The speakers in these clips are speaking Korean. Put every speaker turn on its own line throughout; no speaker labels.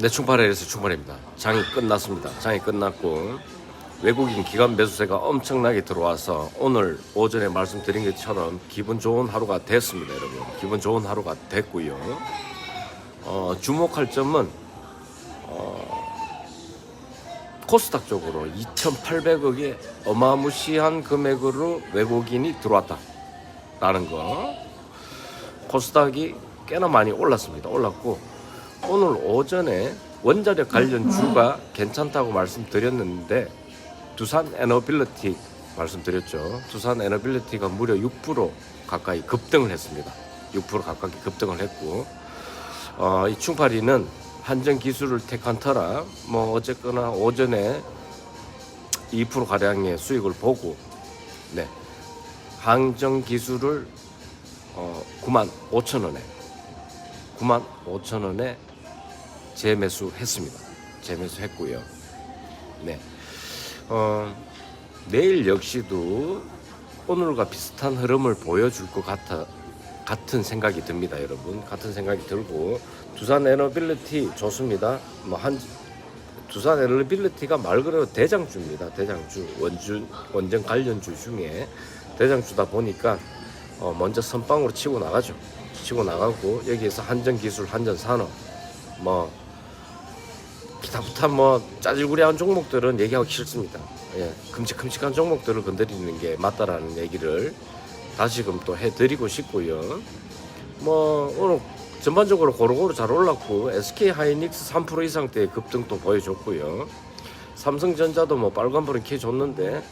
네, 충파레에서 충파레입니다. 장이 끝났습니다. 장이 끝났고 외국인 기관 매수세가 엄청나게 들어와서 오늘 오전에 말씀드린 것처럼 기분 좋은 하루가 됐습니다, 여러분. 기분 좋은 하루가 됐고요. 어, 주목할 점은 어, 코스닥 쪽으로 2,800억의 어마무시한 금액으로 외국인이 들어왔다라는 거. 코스닥이 꽤나 많이 올랐습니다. 올랐고 오늘 오전에 원자력 관련 주가 괜찮다고 말씀드렸는데 두산 에너빌리티 말씀드렸죠. 두산 에너빌리티가 무려 6% 가까이 급등을 했습니다. 6% 가까이 급등을 했고 어, 이 충파리는 한전 기술을 택한 터라 뭐 어쨌거나 오전에 2% 가량의 수익을 보고 네 항정 기술을 어, 9만 5천 원에 9만 5천 원에 재매수했습니다. 재매수했고요. 네. 어, 내일 역시도 오늘과 비슷한 흐름을 보여줄 것 같아 같은 생각이 듭니다, 여러분. 같은 생각이 들고 두산 에너빌리티 좋습니다. 뭐 한 두산 에너빌리티가 말 그대로 대장주입니다. 대장주 원주 원전 관련주 중에 대장주다 보니까 어, 먼저 선빵으로 치고 나가죠. 치고 나가고 여기에서 한전 기술, 한전 산업 뭐 기타부타 뭐 짜질구리한 종목들은 얘기하기 싫습니다. 예, 큼직큼직한 종목들을 건드리는 게 맞다라는 얘기를 다시금 또 해드리고 싶고요. 뭐 오늘 전반적으로 고루고루 잘 올랐고 SK 하이닉스 3% 이상대의 급등도 보여줬고요. 삼성전자도 뭐 빨간불은 켜줬는데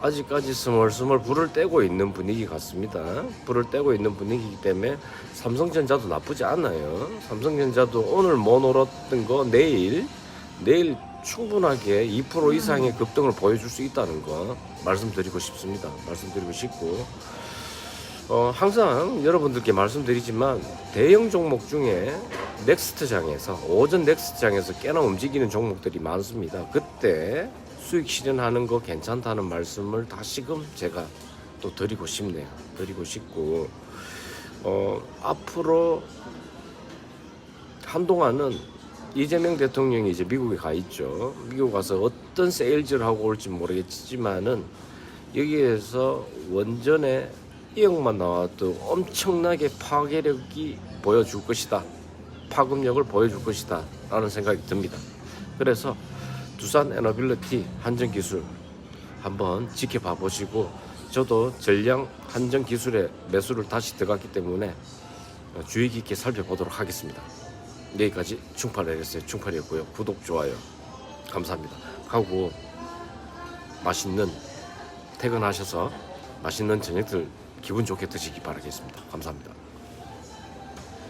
아직까지 스멀스멀 불을 떼고 있는 분위기 같습니다. 불을 떼고 있는 분위기이기 때문에 삼성전자도 나쁘지 않아요. 삼성전자도 오늘 못 오랐던 거 내일 내일 충분하게 2% 이상의 급등을 보여줄 수 있다는 거 말씀드리고 싶습니다. 말씀드리고 싶고 어, 항상 여러분들께 말씀드리지만 대형 종목 중에 넥스트장에서 오전 넥스트장에서 꽤나 움직이는 종목들이 많습니다. 그때 수익 실현하는 거 괜찮다는 말씀을 다시금 제가 또 드리고 싶네요. 드리고 싶고 어, 앞으로 한동안은 이재명 대통령이 이제 미국에 가 있죠. 미국 가서 어떤 세일즈를 하고 올지 모르겠지만은 여기에서 원전에 2억만 나와도 엄청나게 파괴력이 보여줄 것이다. 파급력을 보여줄 것이다. 라는 생각이 듭니다. 그래서 두산 에너빌리티 한전기술 한번 지켜봐 보시고 저도 전량 한전기술에 매수를 다시 들어갔기 때문에 주의 깊게 살펴보도록 하겠습니다. 여기까지 충팔레스의 충팔이었고요. 구독, 좋아요 감사합니다. 하고 맛있는 퇴근하셔서 맛있는 저녁들 기분 좋게 드시기 바라겠습니다. 감사합니다.